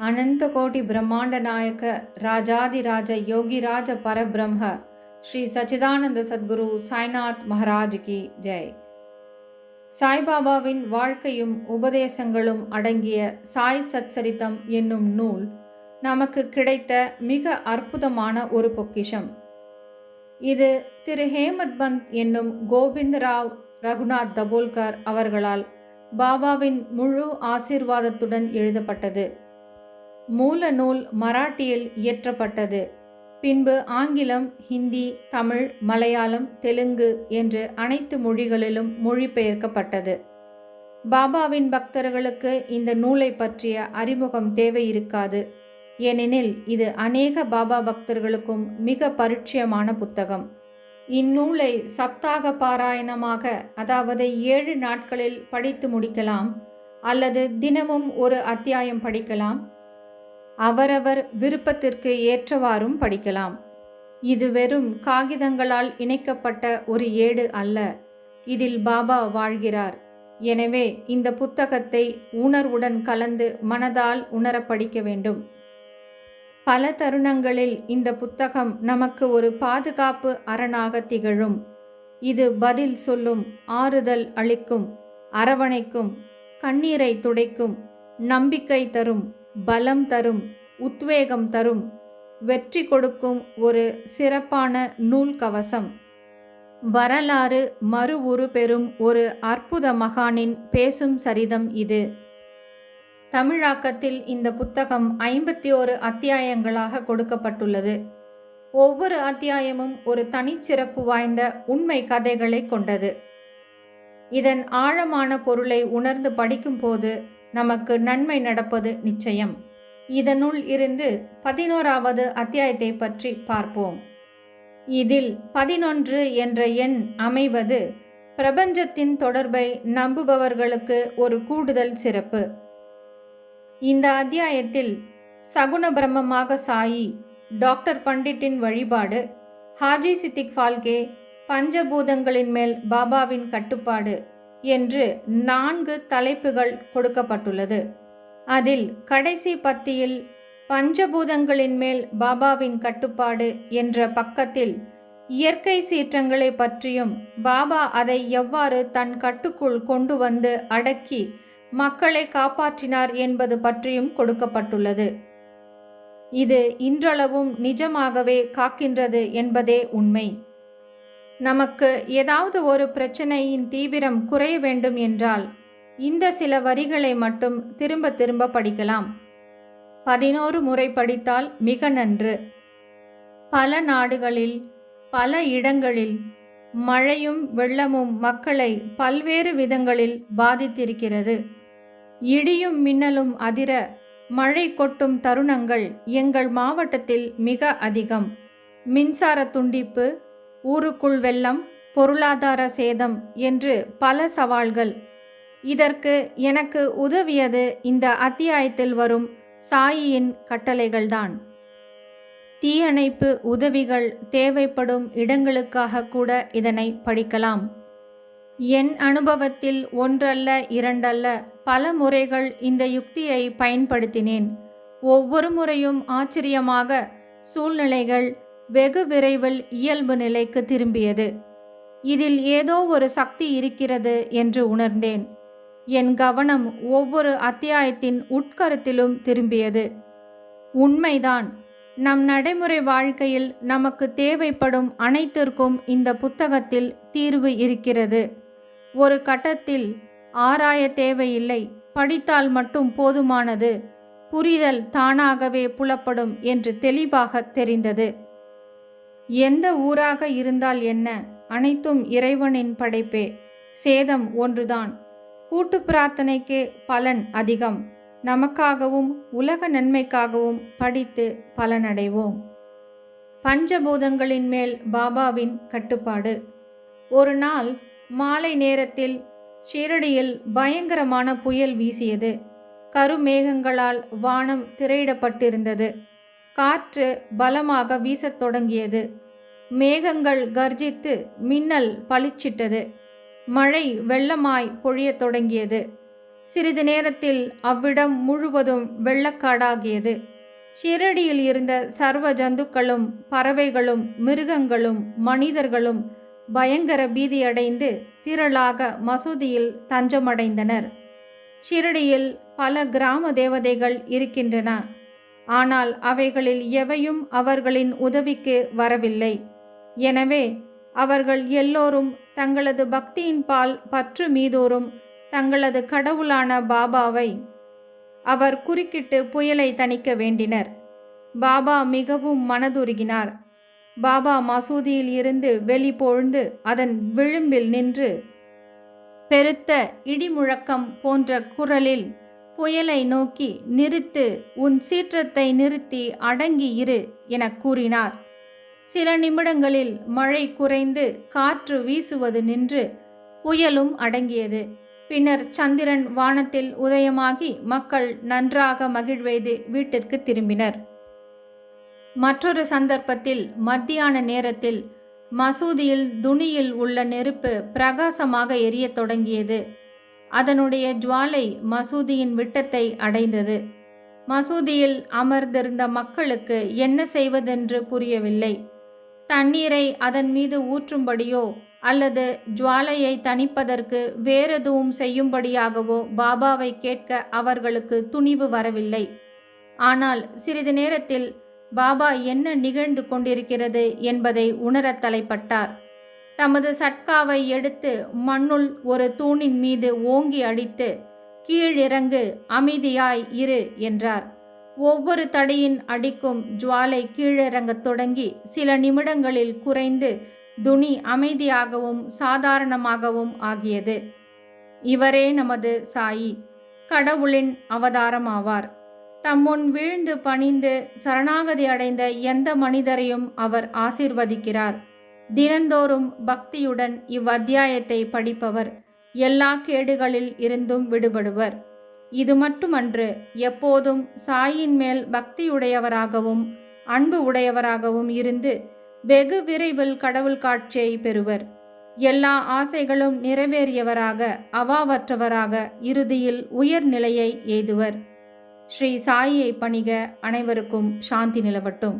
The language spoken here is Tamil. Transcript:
அனந்த கோடி பிரம்மாண்ட நாயக ராஜாதிராஜ யோகிராஜ பரபிரம்ம ஸ்ரீ சச்சிதானந்த சத்குரு சாய்நாத் மகாராஜ் கி ஜெய். சாய்பாபாவின் வாழ்க்கையும் உபதேசங்களும் அடங்கிய சாய் சச்சரித்தம் என்னும் நூல் நமக்கு கிடைத்த மிக அற்புதமான ஒரு பொக்கிஷம். இது திரு ஹேமத் பந்த் என்னும் கோவிந்தராவ் ரகுநாத் தபோல்கர் அவர்களால் பாபாவின் முழு ஆசீர்வாதத்துடன் எழுதப்பட்டது. மூல நூல் மராட்டியில் இயற்றப்பட்டது. பின்பு ஆங்கிலம் ஹிந்தி தமிழ் மலையாளம் தெலுங்கு என்று அனைத்து மொழிகளிலும் மொழிபெயர்க்கப்பட்டது. பாபாவின் பக்தர்களுக்கு இந்த நூலை பற்றிய அறிமுகம் தேவை இருக்காது ஏனெனில் இது அநேக பாபா பக்தர்களுக்கும் மிக பரிச்சயமான புத்தகம். இந்நூலை சப்தாக பாராயணமாக அதாவது ஏழு நாட்களில் படித்து முடிக்கலாம் அல்லது தினமும் ஒரு அத்தியாயம் படிக்கலாம் அவரவர் விருப்பத்திற்கு ஏற்றவாறும் படிக்கலாம். இது வெறும் காகிதங்களால் இணைக்கப்பட்ட ஒரு ஏடு அல்ல. இதில் பாபா வாழ்கிறார். எனவே இந்த புத்தகத்தை உணர்வுடன் கலந்து மனதால் உணர படிக்க வேண்டும். பல தருணங்களில் இந்த புத்தகம் நமக்கு ஒரு பாதுகாப்பு அரணாக திகழும். இது பதில் சொல்லும் ஆறுதல் அளிக்கும் அரவணைக்கும் கண்ணீரை துடைக்கும் நம்பிக்கை தரும் பலம் தரும் உத்வேகம் தரும் வெற்றி கொடுக்கும் ஒரு சிறப்பான நூல் கவசம். வரலாறு மறு உரு பெறும் ஒரு அற்புத மகானின் பேசும் சரிதம் இது. தமிழாக்கத்தில் இந்த புத்தகம் ஐம்பத்தி ஓரு அத்தியாயங்களாக கொடுக்கப்பட்டுள்ளது. ஒவ்வொரு அத்தியாயமும் ஒரு தனிச்சிறப்பு வாய்ந்த உண்மை கதைகளை கொண்டது. இதன் ஆழமான பொருளை உணர்ந்து படிக்கும்போது நமக்கு நன்மை நடப்பது நிச்சயம். இதனுள் இருந்து பதினோராவது அத்தியாயத்தை பற்றி பார்ப்போம். இதில் பதினொன்று என்ற எண் அமைவது பிரபஞ்சத்தின் தொடர்பை நம்புபவர்களுக்கு ஒரு கூடுதல் சிறப்பு. இந்த அத்தியாயத்தில் சகுண பிரம்மமாக சாயி டாக்டர் பண்டிட்டின் வழிபாடு ஹாஜி சித்திக் ஃபால்கே பஞ்சபூதங்களின் மேல் பாபாவின் கட்டுப்பாடு என்று நான்கு தலைப்புகள் கொடுக்கப்பட்டுள்ளது. அதில் கடைசி பத்தியில் பஞ்சபூதங்களின் மேல் பாபாவின் கட்டுப்பாடு என்ற பக்கத்தில் இயற்கை சீற்றங்களை பற்றியும் பாபா அதை எவ்வாறு தன் கட்டுக்குள் கொண்டு வந்து அடக்கி மக்களை காப்பாற்றினார் என்பது பற்றியும் கொடுக்கப்பட்டுள்ளது. இது இன்றளவும் நிஜமாகவே காக்கின்றது என்பதே உண்மை. நமக்கு ஏதாவது ஒரு பிரச்சனையின் தீவிரம் குறைய வேண்டும் என்றால் இந்த சில வரிகளை மட்டும் திரும்ப திரும்ப படிக்கலாம். பதினோரு முறை படித்தால் மிக நன்று. பல நாடுகளில் பல இடங்களில் மழையும் வெள்ளமும் மக்களை பல்வேறு விதங்களில் பாதித்திருக்கிறது. இடியும் மின்னலும் அதிர மழை கொட்டும் தருணங்கள் எங்கள் மாவட்டத்தில் மிக அதிகம். மின்சார துண்டிப்பு ஊருக்குள் வெள்ளம் பொருளாதார சேதம் என்று பல சவால்கள். இதற்கு எனக்கு உதவியது இந்த அத்தியாயத்தில் வரும் சாயியின் கட்டளைகள்தான். தீயணைப்பு உதவிகள் தேவைப்படும் இடங்களுக்காக கூட இதனை படிக்கலாம். என் அனுபவத்தில் ஒன்றல்ல இரண்டல்ல பல முறைகள் இந்த யுக்தியை பயன்படுத்தினேன். ஒவ்வொரு முறையும் ஆச்சரியமாக சூழ்நிலைகள் வெகு விரைவில் இயல்பு நிலைக்கு திரும்பியது. இதில் ஏதோ ஒரு சக்தி இருக்கிறது என்று உணர்ந்தேன். என் கவனம் ஒவ்வொரு அத்தியாயத்தின் உட்கருத்திலும் திரும்பியது. உண்மைதான். நம் நடைமுறை வாழ்க்கையில் நமக்கு தேவைப்படும் அனைத்திற்கும் இந்த புத்தகத்தில் தீர்வு இருக்கிறது. ஒரு கட்டத்தில் ஆராய தேவையில்லை படித்தால் மட்டும் போதுமானது புரிதல் தானாகவே புலப்படும் என்று தெளிவாக தெரிந்தது. எந்த ஊராக இருந்தால் என்ன? அனைத்தும் இறைவனின் படைப்பே. சேதம் ஒன்றுதான். கூட்டு பிரார்த்தனைக்கு பலன் அதிகம். நமக்காகவும் உலக நன்மைக்காகவும் படித்து பலனடைவோம். பஞ்சபூதங்களின் மேல் பாபாவின் கட்டுப்பாடு. ஒரு நாள் மாலை நேரத்தில் ஷிரடியில் பயங்கரமான புயல் வீசியது. கருமேகங்களால் வானம் திரையிடப்பட்டிருந்தது. காற்று பலமாக வீசத் தொடங்கியது. மேகங்கள் கர்ஜித்து மின்னல் பளிச்சிட்டது. மழை வெள்ளமாய் பொழியத் தொடங்கியது. சிறிது நேரத்தில் அவ்விடம் முழுவதும் வெள்ளக்காடாகியது. ஷிரடியில் இருந்த சர்வ ஜந்துக்களும் பறவைகளும் மிருகங்களும் மனிதர்களும் பயங்கர பீதியடைந்து திரளாக மசூதியில் தஞ்சமடைந்தனர். ஷிரடியில் பல கிராம தேவதைகள் இருக்கின்றன. ஆனால் அவைகளில் எவையும் அவர்களின் உதவிக்கு வரவில்லை. எனவே அவர்கள் எல்லோரும் தங்களது பக்தியின் பால் பற்று மீதோறும் தங்களது கடவுளான பாபாவை அவர் குறுக்கிட்டு புயலை தணிக்க வேண்டினர். பாபா மிகவும் மனதுருகினார். பாபா மசூதியில் இருந்து வெளிப்பொழுந்து அதன் விளிம்பில் நின்று பெருத்த இடிமுழக்கம் போன்ற குரலில் புயலை நோக்கி நிறுத்து உன் சீற்றத்தை நிறுத்தி அடங்கி இரு எனக் கூறினார். சில நிமிடங்களில் மழை குறைந்து காற்று வீசுவது நின்று புயலும் அடங்கியது. பின்னர் சந்திரன் வானத்தில் உதயமாகி மக்கள் நன்றாக மகிழ்வெய்து வீட்டிற்கு திரும்பினர். மற்றொரு சந்தர்ப்பத்தில் மத்தியான நேரத்தில் மசூதியில் துணியில் உள்ள நெருப்பு பிரகாசமாக எரியத் தொடங்கியது. அதனுடைய ஜுவாலை மசூதியின் விட்டத்தை அடைந்தது. மசூதியில் அமர்ந்திருந்த மக்களுக்கு என்ன செய்வதென்று புரியவில்லை. தண்ணீரை அதன் மீது ஊற்றும்படியோ அல்லது ஜுவாலையை தணிப்பதற்கு வேறெதுவும் செய்யும்படியாகவோ பாபாவை கேட்க அவர்களுக்கு துணிவு வரவில்லை. ஆனால் சிறிது நேரத்தில் பாபா என்ன நிகழ்ந்து கொண்டிருக்கிறது என்பதை உணரத் தலைப்பட்டார். தமது சட்காவை எடுத்து மண்ணுள் ஒரு தூணின் மீது ஓங்கி அடித்து கீழிறங்கு அமைதியாய் இரு என்றார். ஒவ்வொரு தடியின் அடிக்கும் ஜுவாலை கீழிறங்கத் தொடங்கி சில நிமிடங்களில் குறைந்து துணி அமைதியாகவும் சாதாரணமாகவும் ஆகியது. இவரே நமது சாயி கடவுளின் அவதாரமாவார். தம்முன் வீழ்ந்து பணிந்து சரணாகதி அடைந்த எந்த மனிதரையும் அவர் ஆசிர்வதிக்கிறார். தினந்தோறும் பக்தியுடன் இவ்வத்தியாயத்தை படிப்பவர். எல்லா கேடுகளில் இருந்தும் விடுபடுவர். இது மட்டுமன்று எப்போதும் சாயின் மேல் பக்தியுடையவராகவும் அன்பு உடையவராகவும் இருந்து வெகு விரைவில் கடவுள் காட்சியை பெறுவர். எல்லா ஆசைகளும் நிறைவேறியவராக அவாவற்றவராக இறுதியில் உயர்நிலையை எய்துவர். ஸ்ரீ சாயியை பணிக அனைவருக்கும் சாந்தி நிலவட்டும்.